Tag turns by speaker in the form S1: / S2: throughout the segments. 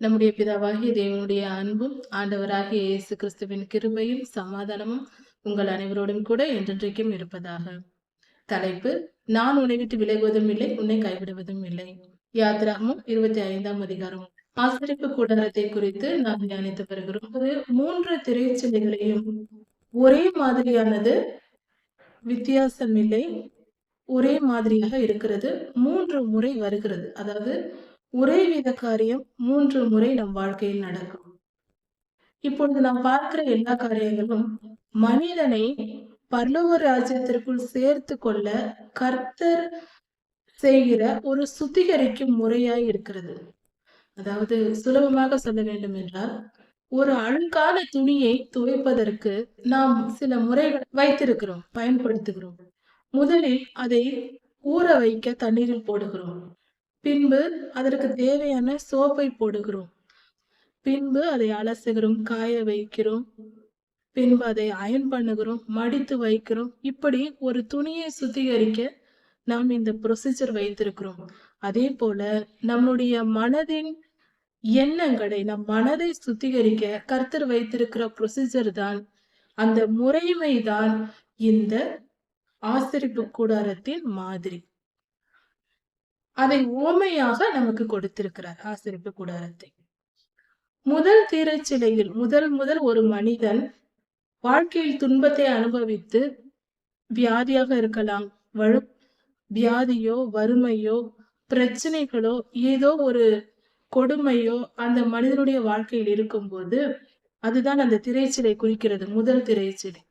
S1: நம்முடைய பிதாவாகிய தேவனுடைய அன்பும் ஆண்டவராகிய இயேசு கிறிஸ்துவின் கிருபையும் சமாதானமும் உங்கள் அனைவரோடும் கூட என்றென்றைக்கும் இருப்பதாக. தலைப்பு நான் உன்னை விட்டு விலகுவதும் இல்லை உன்னை கைவிடுவதும் இல்லை. யாத்ராகமும் இருபத்தி ஐந்தாம் அதிகாரம். ஆசிரிப்பு கூடாரத்தை குறித்து நாம் தியானித்து வருகிறோம். ஒரு மூன்று திரைச்சலைகளையும் ஒரே மாதிரியானது வித்தியாசம் இல்லை ஒரே மாதிரியாக இருக்கிறது மூன்று முறை வருகிறது. அதாவது ஒரே வித காரியம் மூன்று முறை நம் வாழ்க்கையில் நடக்கும். இப்பொழுது நாம் பார்க்கிற எல்லா காரியங்களும் மனிதனை பரலோக ராஜ்யத்திற்குள் சேர்த்து கொள்ள கர்த்தர் செய்கிற ஒரு சுத்திகரிக்கும் முறையாய் இருக்கிறது. அதாவது சுலபமாக சொல்ல வேண்டும் என்றால் ஒரு அழுக்கான துணியை துவைப்பதற்கு நாம் சில முறைகள் வைத்திருக்கிறோம் பயன்படுத்துகிறோம். முதலில் அதை ஊற வைக்க தண்ணீரில் போடுகிறோம். பின்பு அதற்கு தேவையான சோப்பை போடுகிறோம். பின்பு அதை அலசுகிறோம் காய வைக்கிறோம். பின்பு அதை அயன் பண்ணுகிறோம் மடித்து வைக்கிறோம். இப்படி ஒரு துணியை சுத்திகரிக்க நாம் இந்த ப்ரொசீஜர் வைத்திருக்கிறோம். அதே போல நம்முடைய மனதின் எண்ணங்களை நம் மனதை சுத்திகரிக்க கர்த்தர் வைத்திருக்கிற ப்ரொசீஜர் தான் அந்த முறைமை தான் இந்த ஆசிரிப்பு கூடாரத்தின் மாதிரி. அதை ஓமையாக நமக்கு கொடுத்திருக்கிறார் ஆசிரிப்பு கூடாரத்தை. முதல் தீரச்சிலையில் முதல் முதல் ஒரு மனிதன் வாழ்க்கையில் துன்பத்தை அனுபவித்து வியாதியாக இருக்கலாம். வலு வியாதியோ வறுமையோ பிரச்சனைகளோ ஏதோ ஒரு கொடுமையோ அந்த மனிதனுடைய வாழ்க்கையில் இருக்கும்போது அதுதான் அந்த திரைச்சிலை குறிக்கிறது முதல் திரைச்சிலை.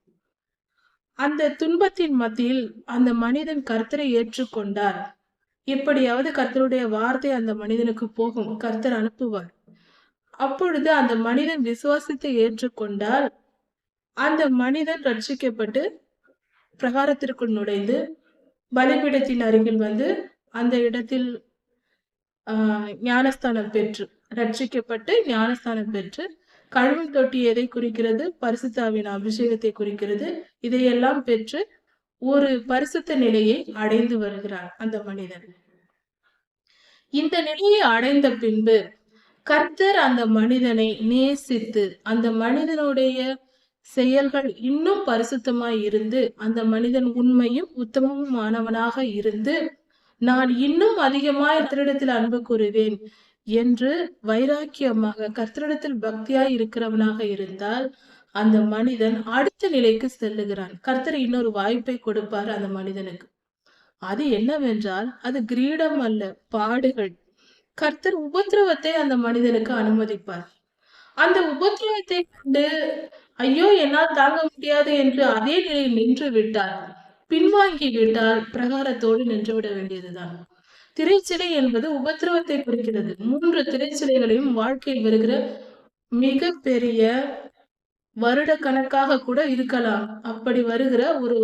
S1: அந்த துன்பத்தின் மத்தியில் அந்த மனிதன் கர்த்தரை ஏற்றுக்கொண்டார். எப்படியாவது கர்த்தருடைய வார்த்தை அந்த மனிதனுக்கு போகும். கர்த்தர் அனுப்புவார். அப்பொழுது அந்த மனிதன் விசுவாசத்தை ஏற்றுக்கொண்டால் அந்த மனிதன் ரட்சிக்கப்பட்டு பிரகாரத்திற்குள் நுழைந்து பலிபீடத்தின் அருகில் வந்து அந்த இடத்தில் ஆஹ் ஞானஸ்தானம் பெற்று ரட்சிக்கப்பட்டு ஞானஸ்தானம் பெற்று கழுவும் தொட்டி எதை குறிக்கிறது? பரிசுத்தாவின் அபிஷேகத்தை குறிக்கிறது. இதையெல்லாம் பெற்று ஒரு பரிசுத்த நிலையை அடைந்து வருகிறார் அந்த மனிதன். இந்த நிலையை அடைந்த பின்பு கர்த்தர் அந்த மனிதனை நேசித்து அந்த மனிதனுடைய செயல்கள் இன்னும் பரிசுத்தமாய் இருந்து அந்த மனிதன் உண்மையும் உத்தமமானவனாக இருந்து நான் இன்னும் அதிகமாய் கர்த்தரிடத்தில் அன்பு கூறுவேன் என்று வைராக்கியமாக கர்த்தரிடத்தில் பக்தியாய் இருக்கிறவனாக இருந்தால் அந்த மனிதன் அடுத்த நிலைக்கு செல்லுகிறான். கர்த்தர் இன்னொரு வாய்ப்பை கொடுப்பார் அந்த மனிதனுக்கு. அது என்னவென்றால் அது கிரீடம் அல்ல பாடுகள். கர்த்தர் உபத்திரவத்தை அந்த மனிதனுக்கு அனுமதிப்பார். அந்த உபத்திரவத்தை கண்டு ஐயோ என்னால் தாங்க முடியாது என்று அதே நிலையில் நின்று விட்டார். பின்வாங்கி விட்டால் பிரகாரத்தோடு நின்று விட வேண்டியதுதான். திரைச்சிலை என்பது உபத்திரவத்தை குறிக்கிறது. மூன்று திரைச்சிலைகளையும் வாழ்க்கையில் வருகிற மிக பெரிய வருட கணக்காக கூட இருக்கலாம். அப்படி வருகிற ஒரு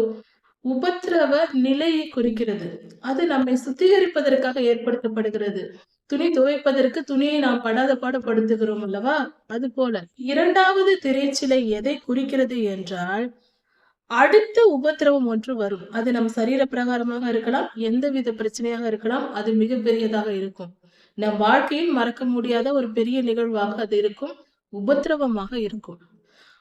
S1: உபத்திரவ நிலையை குறிக்கிறது. அது நம்மை சுத்திகரிப்பதற்காக ஏற்படுத்தப்படுகிறது. துணி துவைப்பதற்கு துணியை நாம் படாத பாடுபடுத்துகிறோம் அல்லவா? அது போல இரண்டாவது திரைச்சிலை எதை குறிக்கிறது என்றால் அடுத்த உபத்திரவம் ஒன்று வரும். அது நம் சரீர பிரகாரமாக இருக்கலாம் எந்தவித பிரச்சனையாக இருக்கலாம் அது மிகப்பெரியதாக இருக்கும். நம் வாழ்க்கையில் மறக்க முடியாத ஒரு பெரிய நிகழ்வாக அது இருக்கும் உபத்திரவமாக இருக்கும்.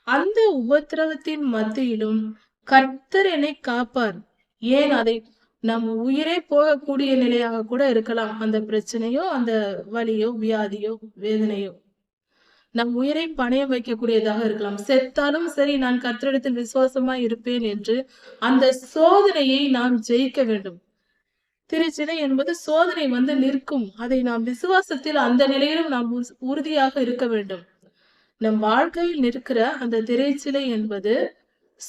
S1: அந்த உபத்திரவத்தின் மத்தியிலும் கர்த்தர் என்னை காப்பார். ஏன் அதை நம் உயிரே போகக்கூடிய நிலையாக கூட இருக்கலாம். அந்த பிரச்சனையோ அந்த வலியோ வியாதியோ வேதனையோ. நம் உயிரை பணையம் வைக்கக்கூடியதாக இருக்கலாம். செத்தாலும் சரி நான் கர்த்தரிடத்தில் விசுவாசமா இருப்பேன் என்று அந்த சோதனையை நாம் ஜெயிக்க வேண்டும். திருச்சினை என்பது சோதனை வந்து நிற்கும். அதை நாம் விசுவாசத்தில் அந்த நிலையிலும் நாம் உறுதியாக இருக்க வேண்டும். நம் வாழ்க்கையில் நிற்கிற அந்த திரைச்சிலை என்பது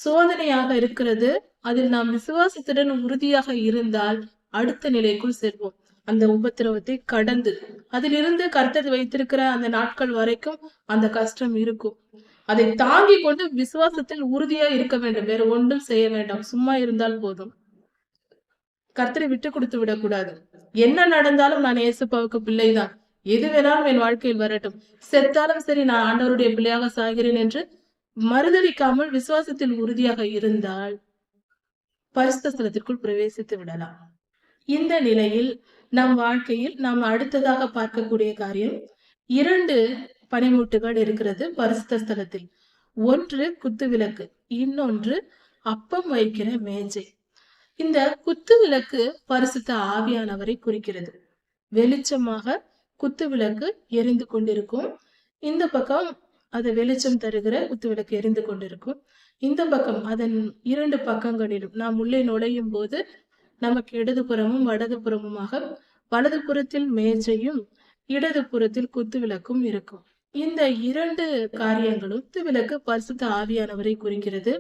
S1: சோதனையாக இருக்கிறது. அதில் நாம் விசுவாசத்துடன் உறுதியாக இருந்தால் அடுத்த நிலைக்குள் செல்வோம். அந்த உபத்திரவத்தை கடந்து அதிலிருந்து கர்த்தர் வைத்திருக்கிற அந்த நாட்கள் வரைக்கும் அந்த கஷ்டம் இருக்கும். அதை தாங்கி கொண்டு விசுவாசத்தில் உறுதியா இருக்க வேண்டும். வேற ஒன்றும் செய்ய வேண்டாம். சும்மா இருந்தால் போதும். கர்த்தரை விட்டு கொடுத்து விடக்கூடாது. என்ன நடந்தாலும் நான் இயேசுப்பாவுக்கு பிள்ளைதான். எது வேணாலும் என் வாழ்க்கையில் வரட்டும். செத்தாலும் சரி நான் ஆண்டவருடைய பிள்ளையாக சாகிறேன் என்று மறுதளிக்காமல் விசுவாசத்தில் உறுதியாக இருந்தால் பரிசுத்த ஸ்தலத்திற்குள் பிரவேசித்து விடலாம். இந்த நிலையில் நம் வாழ்க்கையில் நாம் அடுத்ததாக பார்க்கக்கூடிய காரியம் இரண்டு பனிமுட்டுகள் இருக்கிறது பரிசுத்த ஸ்தலத்தில் ஒன்று குத்து விளக்கு இன்னொன்று அப்பம் வைக்கிற மேஜை. இந்த குத்து விளக்கு பரிசுத்த ஆவியானவரை குறிக்கிறது. வெளிச்சமாக குத்து விளக்கு எரிந்து கொண்டிருக்கும். இந்த பக்கம் அது வெளிச்சம் தருகிற குத்து விளக்கு எரிந்து கொண்டிருக்கும். இந்த பக்கம் அதன் இரண்டு பக்கங்களிலும் நாம் உள்ளே நுழையும் போது நமக்கு இடதுபுறமும் வலது புறத்தில் மேஜையும் இடதுபுறத்தில் குத்து விளக்கும் இருக்கும். இந்த இரண்டு காரியங்களும் குத்துவிளக்கு பரிசுத்த ஆவியானவரை குறிக்கிறது.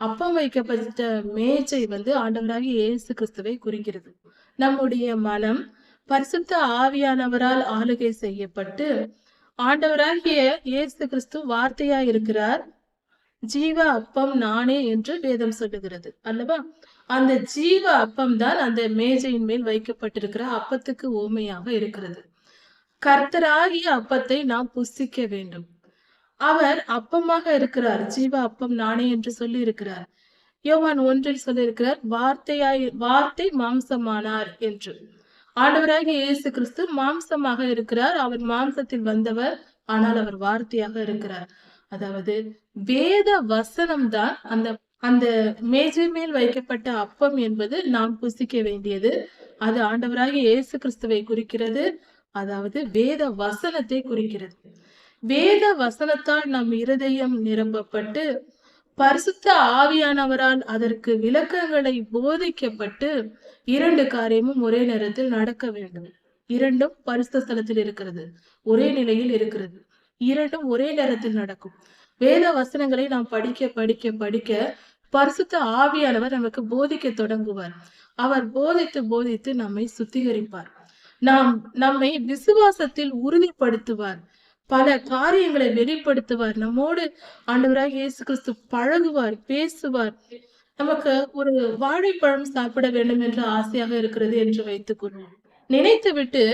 S1: அப்பம் வைக்கப்பட்ட மேஜை வந்து ஆண்டவராகிய இயேசு கிறிஸ்துவை குறிக்கிறது. நம்முடைய மனம் பரிசுத்த ஆவியானவரால் ஆளுகை செய்யப்பட்டு ஆண்டவராகிய இயேசு கிறிஸ்து வார்த்தையா இருக்கிறார் ஜீவ அப்பம் நானே என்று வேதம் சொல்லுகிறது. அல்லவா? அந்த ஜீவ அப்பம் தான் அந்த மேஜையின் மேல் வைக்கப்பட்டிருக்கிற அப்பத்துக்கு ஓமையாக இருக்கிறது. கர்த்தராகிய அப்பத்தை நாம் புஸ்திக்க வேண்டும். அவர் அப்பமாக இருக்கிறார். ஜீவ அப்பம் நானே என்று சொல்லி இருக்கிறார் யோவான் ஒன்றில் சொல்லியிருக்கிறார் வார்த்தையாய் வார்த்தை மாம்சமானார் என்று. ஆண்டவராக இயேசு கிறிஸ்து மாம்சமாக இருக்கிறார். அவர் மாம்சத்தில் வந்தவர் ஆனால் அவர் வார்த்தையாக இருக்கிறார். அதாவது வேத வசனம் தான் அந்த அந்த மேஜை மேல் வைக்கப்பட்ட அப்பம் என்பது நாம் புசிக்க வேண்டியது. அது ஆண்டவராக இயேசு கிறிஸ்துவை குறிக்கிறது. அதாவது வேத வசனத்தை குறிக்கிறது. வேத வசனத்தால் நம் இருதயம் நிரம்பப்பட்டு பரிசுத்த ஆவியானவரால் அதற்கு விளக்கங்களை போதிக்கப்பட்டு இரண்டு காரியமும் ஒரே நேரத்தில் நடக்க வேண்டும். இரண்டும் பரிசுத்த ஸ்தலத்தில் இருக்கிறது. ஒரே நிலையில் இருக்கிறது. இரண்டும் ஒரே நேரத்தில் நடக்கும். வேத வசனங்களை நாம் படிக்க படிக்க படிக்க பரிசுத்த ஆவியானவர் நமக்கு போதிக்க தொடங்குவார். அவர் போதித்து போதித்து நம்மை சுத்திகரிப்பார். நாம் நம்மை விசுவாசத்தில் உறுதிப்படுத்துவார். பல காரியங்களை வெளிப்படுத்துவார். நம்மோடு ஆண்டவராக இயேசு கிறிஸ்து பழகுவார் பேசுவார். நமக்கு ஒரு வாழைப்பழம் சாப்பிட வேண்டும் என்ற ஆசையாக இருக்கிறது என்று வைத்துக் கொள்வோம் நினைத்து விட்டு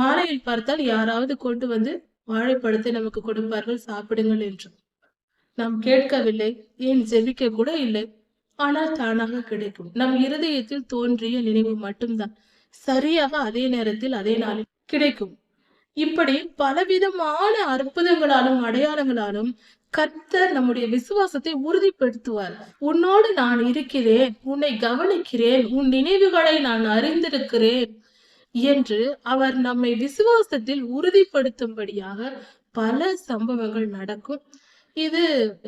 S1: மாலையில் பார்த்தால் யாராவது கொண்டு வந்து வாழைப்பழத்தை நமக்கு கொடுப்பார்கள் சாப்பிடுங்கள் என்று. நாம் கேட்கவில்லை ஏன் ஜெபிக்க கூட இல்லை. ஆனால் தானாக கிடைக்கும். நம் இருதயத்தில் தோன்றிய நினைவு மட்டும்தான். சரியாக அதே நேரத்தில் அதே நாளில் கிடைக்கும். இப்படி பலவிதமான அற்புதங்களாலும் அடையாளங்களாலும் கர்த்தர் நம்முடைய விசுவாசத்தை உறுதிப்படுத்துவார். உன்னோடு நான் இருக்கிறேன் உன்னை கவனிக்கிறேன் உன் நினைவுகளை நான் அறிந்திருக்கிறேன் என்று அவர் நம்மை விசுவாசத்தில் உறுதிப்படுத்தும்படியாக பல சம்பவங்கள் நடக்கும். இது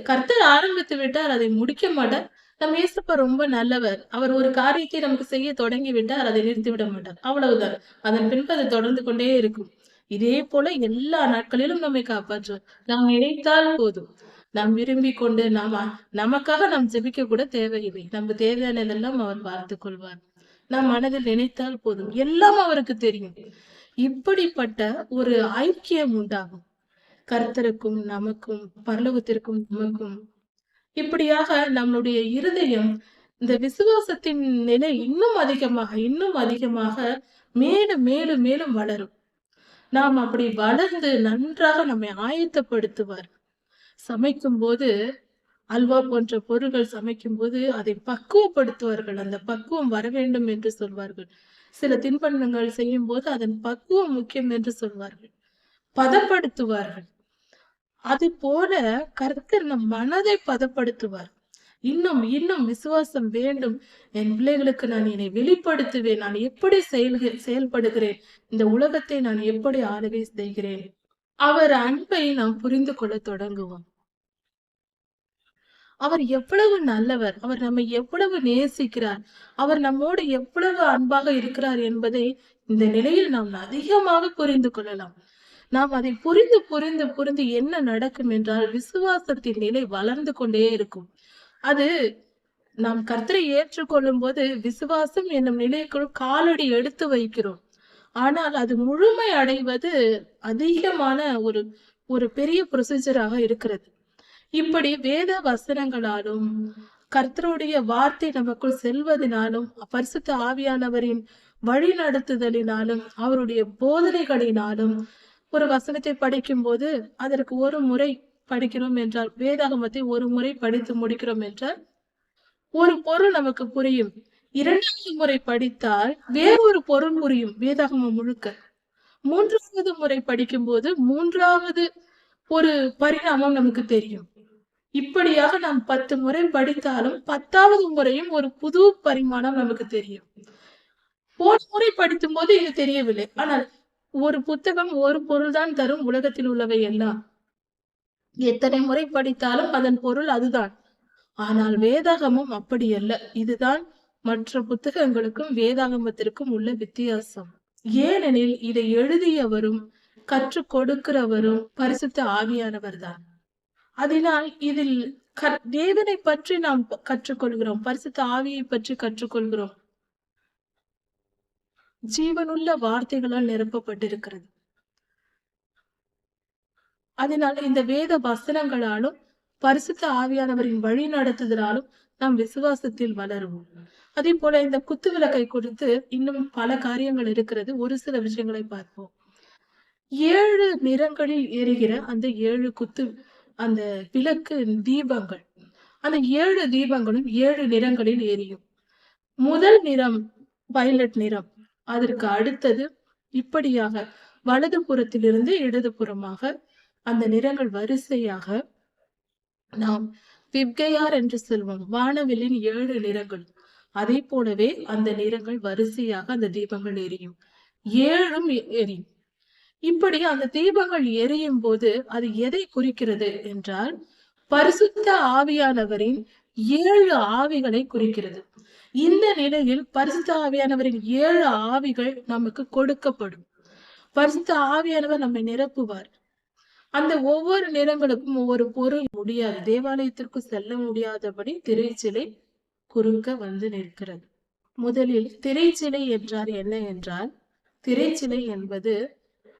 S1: கர்த்தர் ஆரம்பித்து விட்டார் அதை முடிக்க மாட்டார். நம்ம இயேசப்ப ரொம்ப நல்லவர். அவர் ஒரு காரியத்தை நமக்கு செய்ய தொடங்கி விட்டார் அதை நிறுத்தி விட மாட்டார். அவ்வளவுதான். அதன் பின்பு அது தொடர்ந்து கொண்டே இருக்கும். இதே போல எல்லா நாட்களிலும் நம்மை காப்பாற்றுவார் நாம் நினைத்தால் போதும். நாம் விரும்பி கொண்டு நாம நமக்காக நாம் ஜெபிக்க கூட தேவையில்லை. நம்ம தேவையானதெல்லாம் அவர் பார்த்து கொள்வார். நாம் மனதில் நினைத்தால் போதும். எல்லாம் அவருக்கு தெரியும். இப்படிப்பட்ட ஒரு ஐக்கியம் உண்டாகும். கர்த்தருக்கும் நமக்கும் பரலோகத்திற்கும் நமக்கும். இப்படியாக நம்மளுடைய இருதயம் இந்த விசுவாசத்தின் நிலை இன்னும் அதிகமாக இன்னும் அதிகமாக மேலும் மேலும் மேலும் வளரும். நாம் அப்படி வளர்ந்து நன்றாக நம்மை ஆயத்தப்படுத்துவார். சமைக்கும் போது அல்வா போன்ற பொருட்கள் சமைக்கும் போது அதை பக்குவப்படுத்துவார்கள். அந்த பக்குவம் வர வேண்டும் என்று சொல்வார்கள். சில தின்பண்டங்கள் செய்யும் போது அதன் பக்குவம் முக்கியம் என்று சொல்வார்கள். பதப்படுத்துவார்கள். அது போல கர்த்தர் நம் மனதை பதப்படுத்துவார். இன்னும் இன்னும் விசுவாசம் வேண்டும். என் பிள்ளைகளுக்கு நான் என்னை வெளிப்படுத்துவேன். நான் எப்படி செயல்க செயல்படுகிறேன்? இந்த உலகத்தை நான் எப்படி ஆளுகை செய்கிறேன்? அவர் அன்பை நாம் புரிந்து கொள்ள தொடங்குவோம். அவர் எவ்வளவு நல்லவர். அவர் நம்மை எவ்வளவு நேசிக்கிறார். அவர் நம்மோடு எவ்வளவு அன்பாக இருக்கிறார் என்பதை இந்த நிலையில் நாம் அதிகமாக புரிந்து கொள்ளலாம். நாம் அதை புரிந்து புரிந்து புரிந்து என்ன நடக்கும் என்றால் விசுவாசத்தின் நிலை வளர்ந்து கொண்டே இருக்கும். அது நாம் கர்த்தரை ஏற்றுக்கொள்ளும் போது விசுவாசம் என்னும் நிலைக்குள் காலடி எடுத்து வைக்கிறோம். ஆனால் அது முழுமை அடைவது அதிகமான ஒரு ஒரு பெரிய ப்ரொசீஜராக இருக்கிறது. இப்படி வேத வசனங்களாலும் கர்த்தருடைய வார்த்தை நமக்குள் செல்வதனாலும் பரிசுத்த ஆவியானவரின் வழி நடத்துதலினாலும் அவருடைய போதனைகளினாலும் ஒரு வசனத்தை படிக்கும் போது அதற்கு ஒரு முறை படிக்கிறோம் என்றால் வேதாகமத்தை ஒரு முறை படித்து முடிக்கிறோம் என்றால் ஒரு பொருள் நமக்கு புரியும். இரண்டாவது முறை படித்தால் வேறொரு பொருள் புரியும் வேதாகமம் முழுக்க. மூன்றாவது முறை படிக்கும்போது மூன்றாவது ஒரு பரிணாமம் நமக்கு தெரியும். இப்படியாக நாம் பத்து முறை படித்தாலும் பத்தாவது முறையும் ஒரு புது பரிமாணம் நமக்கு தெரியும். போன முறை படிக்கும் போது இது தெரியவில்லை. ஆனால் ஒரு புத்தகம் ஒரு பொருள்தான் தரும் உலகத்தில் உள்ளவை எல்லாம். எத்தனை முறை படித்தாலும் அதன் பொருள் அதுதான். ஆனால் வேதாகமம் அப்படி அல்ல. இதுதான் மற்ற புத்தகங்களுக்கும் வேதாகமத்திற்கும் உள்ள வித்தியாசம். ஏனெனில் இதை எழுதியவரும் கற்றுக் கொடுக்கிறவரும் பரிசுத்த ஆவியானவர் தான் அதனால் இதில் க- தேவனை பற்றி நாம் கற்றுக்கொள்கிறோம். பரிசுத்த ஆவியை பற்றி கற்றுக்கொள்கிறோம். ஜீவனுள்ள வார்த்தைகளால் நிரப்பப்பட்டிருக்கிறது. அதனால் இந்த வேத வசனங்களாலும் பரிசுத்த ஆவியானவரின் வழி நடத்துதலாலும் நாம் விசுவாசத்தில் வளருவோம். அதே போல இந்த குத்து விளக்கை கொடுத்து இன்னும் பல காரியங்கள் இருக்கிறது. ஒரு சில விஷயங்களை பார்ப்போம். ஏழு நிறங்களில் எரிகிற அந்த ஏழு குத்து அந்த விளக்கு தீபங்கள். அந்த ஏழு தீபங்களும் ஏழு நிறங்களில் எரியும். முதல் நிறம் வயலட் நிறம். அதற்கு அடுத்தது இப்படியாக வலது புறத்திலிருந்து இடது புறமாக அந்த நிறங்கள் வரிசையாக நாம் விப்கையார் என்று சொல்வோம். வானவிலின் ஏழு நிறங்கள். அதே போலவே அந்த நிறங்கள் வரிசையாக அந்த தீபங்கள் எரியும். ஏழும் எரியும். இப்படி அந்த தீபங்கள் எரியும் போது அது எதை குறிக்கிறது என்றால் பரிசுத்த ஆவியானவரின் ஏழு ஆவிகளை குறிக்கிறது. இந்த நிலையில் பரிசுத்த ஆவியானவரின் ஏழு ஆவிகள் நமக்கு கொடுக்கப்படும். பரிசுத்த ஆவியானவர் நம்மை நிரப்புவார். அந்த ஒவ்வொரு நிறங்களுக்கும் ஒவ்வொரு பொருள் முடியாது. தேவாலயத்திற்கு செல்ல முடியாதபடி திரைச்சிலை குறுக்க வந்து நிற்கிறது. முதலில் திரைச்சிலை என்றால் என்ன என்றால் திரைச்சிலை என்பது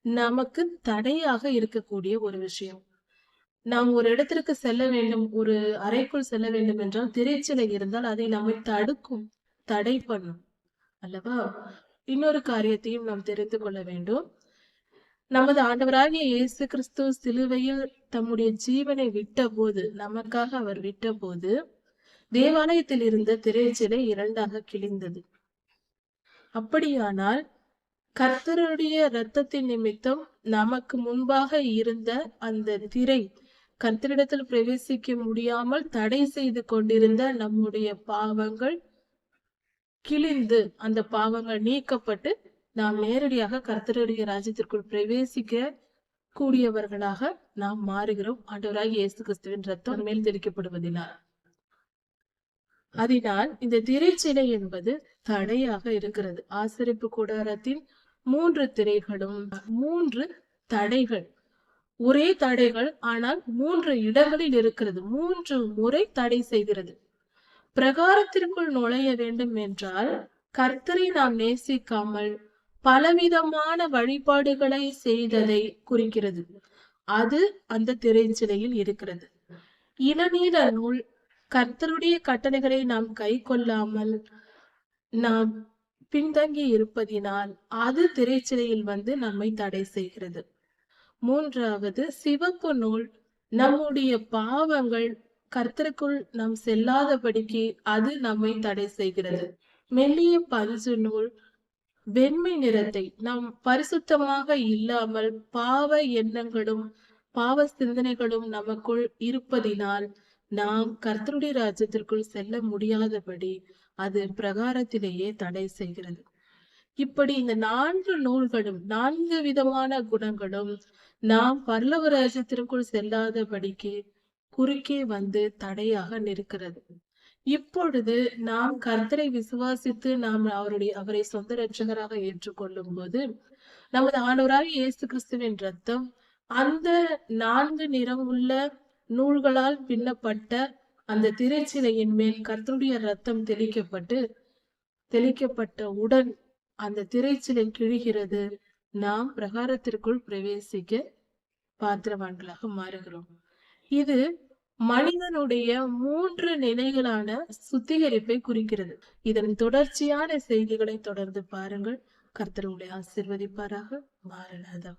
S1: நமக்கு தடையாக இருக்கக்கூடிய ஒரு விஷயம். நாம் ஒரு இடத்திற்கு செல்ல வேண்டும் ஒரு அறைக்குள் செல்ல வேண்டும் என்றால் திரைச்சிலை இருந்தால் அதை நம்மை தடுக்கும் தடை பண்ணும். அல்லவா? இன்னொரு காரியத்தையும் நாம் தெரிந்து கொள்ள வேண்டும். நமது ஆண்டவராகிய இயேசு கிறிஸ்து சிலுவையில் தம்முடைய ஜீவனை விட்ட போது நமக்காக அவர் விட்ட போது தேவாலயத்தில் இருந்த திரைச்சிலை இரண்டாக கிழிந்தது. அப்படியானால் கர்த்தருடைய இரத்தத்தின் நிமித்தம் நமக்கு முன்பாக இருந்த அந்த திரை கர்த்தரிடத்தில் பிரவேசிக்க முடியாமல் தடை செய்து கொண்டிருந்த நம்முடைய பாவங்கள் கிழிந்து அந்த பாவங்கள் நீக்கப்பட்டு நாம் நேரடியாக கர்த்தருடைய ராஜ்யத்திற்குள் பிரவேசிக்க கூடியவர்களாக நாம் மாறுகிறோம். ஆண்டவராகிய இயேசு கிறிஸ்துவின் ரத்தம் மேல் தெளிக்கப்படுவதினால். அதனால் இந்த திரைச்சிலை என்பது தடையாக இருக்கிறது. ஆசரிப்பு கூடாரத்தின் மூன்று திரைகளும் மூன்று தடைகள். ஒரே தடைகள் ஆனால் மூன்று இடங்களில் இருக்கிறது. மூன்று முறை தடை செய்கிறது. பிரகாரத்திற்குள் நுழைய வேண்டும் என்றால் கர்த்தரை நாம் நேசிக்காமல் பலவிதமான வழிபாடுகளை செய்ததை குறிக்கிறது. அது அந்த திரைச்சிலையில் இருக்கிறது. இளநீல நூல் கர்த்தருடைய கட்டளைகளை நாம் கை கொள்ளாமல் நாம் பின்தங்கி இருப்பதினால் அது திரைச்சிலையில் வந்து நம்மை தடை செய்கிறது. மூன்றாவது சிவப்பு நூல் நம்முடைய பாவங்கள் கர்த்தருக்குள் நாம் செல்லாதபடிக்கு அது நம்மை தடை செய்கிறது. மெல்லிய பஞ்சு நூல் வெண்மை நிறத்தை நாம் பரிசுத்தமாக இல்லாமல் பாவ எண்ணங்களும் பாவ சிந்தனைகளும் நமக்குள் இருப்பதினால் நாம் கர்த்தருடைய ராஜ்யத்திற்குள் செல்ல முடியாதபடி அது பிரகாரத்திலேயே தடை செய்கிறது. இப்படி இந்த நான்கு நூல்களும் நான்கு விதமான குணங்களும் நாம் பரலோக ராஜ்யத்திற்குள் செல்லாதபடிக்கு குறுக்கே வந்து தடையாக நிற்கிறது. இப்பொழுது நாம் கர்த்தரை விசுவாசித்து நாம் அவருடைய அவரை சொந்த ரட்சகராக ஏற்றுக்கொள்ளும் போது நமது ஆண்டவராக இயேசு கிறிஸ்துவின் ரத்தம் அந்த நான்கு நிறமுள்ள நூல்களால் பின்னப்பட்ட அந்த திரைச்சிலையின் மேல் கர்த்தருடைய ரத்தம் தெளிக்கப்பட்டு தெளிக்கப்பட்ட உடன் அந்த திரைச்சிலை கிழிகிறது. நாம் பிரகாரத்திற்குள் பிரவேசிக்க பாத்திரவான்களாக மாறுகிறோம். இது மனிதனுடைய மூன்று நிலைகளான சுத்திகரிப்பை குறிக்கிறது. இதன் தொடர்ச்சியான செய்திகளை தொடர்ந்து பாருங்கள். கர்த்தர் உங்களை ஆசிர்வதிப்பாராக. மாறனாதம்